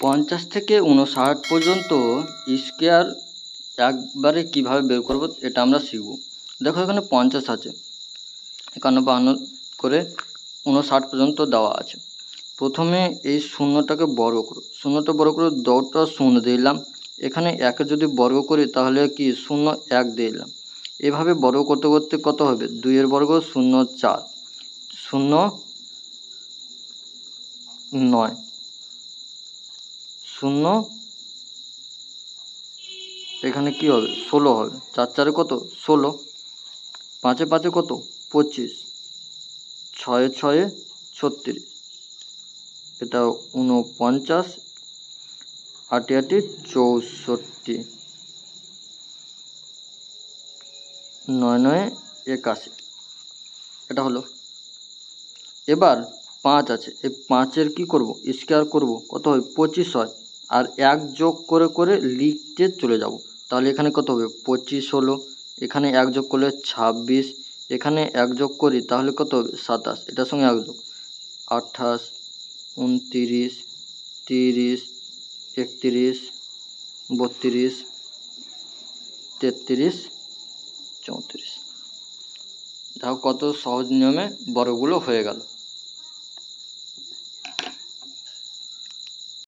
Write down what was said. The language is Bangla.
পঞ্চাশ থেকে উনষাট পর্যন্ত স্কোয়ার একবারে কীভাবে বের করব এটা আমরা শিখব। দেখো এখানে পঞ্চাশ আছে। একান্ন বাহান্ন করে উনষাট পর্যন্ত দেওয়া আছে। প্রথমে এই শূন্যটাকে বর্গ করো। শূন্যটা বর্গ করে দশটা শূন্য দিলাম। এখানে একে যদি বর্গ করি তাহলে কি? শূন্য এক দিলাম। এভাবে বর্গ করতে করতে কত হবে? দুইয়ের বর্গ শূন্য চার। শূন্য নয়। শূন্য। এখানে কি হবে? ষোলো হবে। চার চারে কত? ষোলো। পাঁচে পাঁচে কত? পঁচিশ। ছয়ে ছয়ে ছত্রিশ। এটা উনপঞ্চাশ আটি আটি চৌষট্টি। নয় নয় একাশি। এটা হলো। এবার পাঁচ আছে। এই পাঁচের কি করব? স্কোয়ার করব। কত হয়? পঁচিশ হয়। আর এক যোগ করে করে লিখতে চলে যাব। তাহলে এখানে কত হবে? পঁচিশ হলো এখানে এক যোগ করলে ছাব্বিশ। এখানে এক যোগ করি, তাহলে কত হবে? সাতাশ। এটার সঙ্গে এক যোগ। আঠাশ, উনতিরিশ, তিরিশ, একতিরিশ, বত্রিশ, তেত্রিশ, চৌত্রিশ। দেখো কত সহজ নিয়মে বড়গুলো হয়ে গেল।